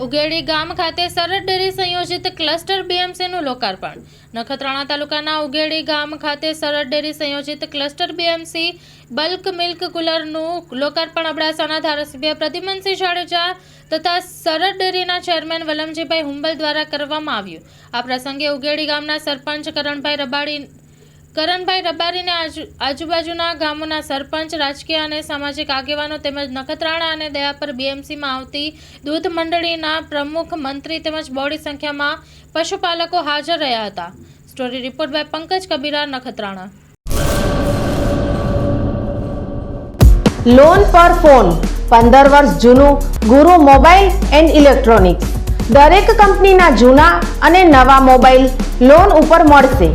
ઉગેડી ગામ ખાતે સરળ ડેરી સંયોજિત ક્લસ્ટર બીએમસીનું લોકાર્પણ. નખત્રાણા તાલુકાના ઉગેડી ગામ ખાતે સરળ ડેરી સંયોજિત ક્લસ્ટર બીએમસી બલ્ક મિલ્ક કુલરનું લોકાર્પણ અબડાસાના ધારાસભ્ય પ્રદ્યુમનસિંહ જાડેજા તથા સરળ ડેરીના ચેરમેન વલમજીભાઈ હુંબલ દ્વારા કરવામાં આવ્યું. આ પ્રસંગે ઉગેડી ગામના સરપંચ કરણભાઈ રબાડી કરણભાઈ રબારીને આજુબાજુના ગામોના સરપંચ, રાજકીય અને સામાજિક આગેવાનો તેમજ નખત્રાણા અને દયાપર બીએમસીમાં આવતી દૂધ મંડળીના પ્રમુખ મંત્રી તેમજ બોડી સંખ્યામાં પશુપાલકો હાજર રહ્યા હતા. Story report by Pankaj Kabira, Nakhatrana. Loan પર ફોન પંદર વર્ષ જૂનું, ગુરુ મોબાઈલ એન્ડ ઇલેક્ટ્રોનિક્સ. દરેક કંપનીના જૂના અને નવા મોબાઈલ લોન ઉપર મળશે.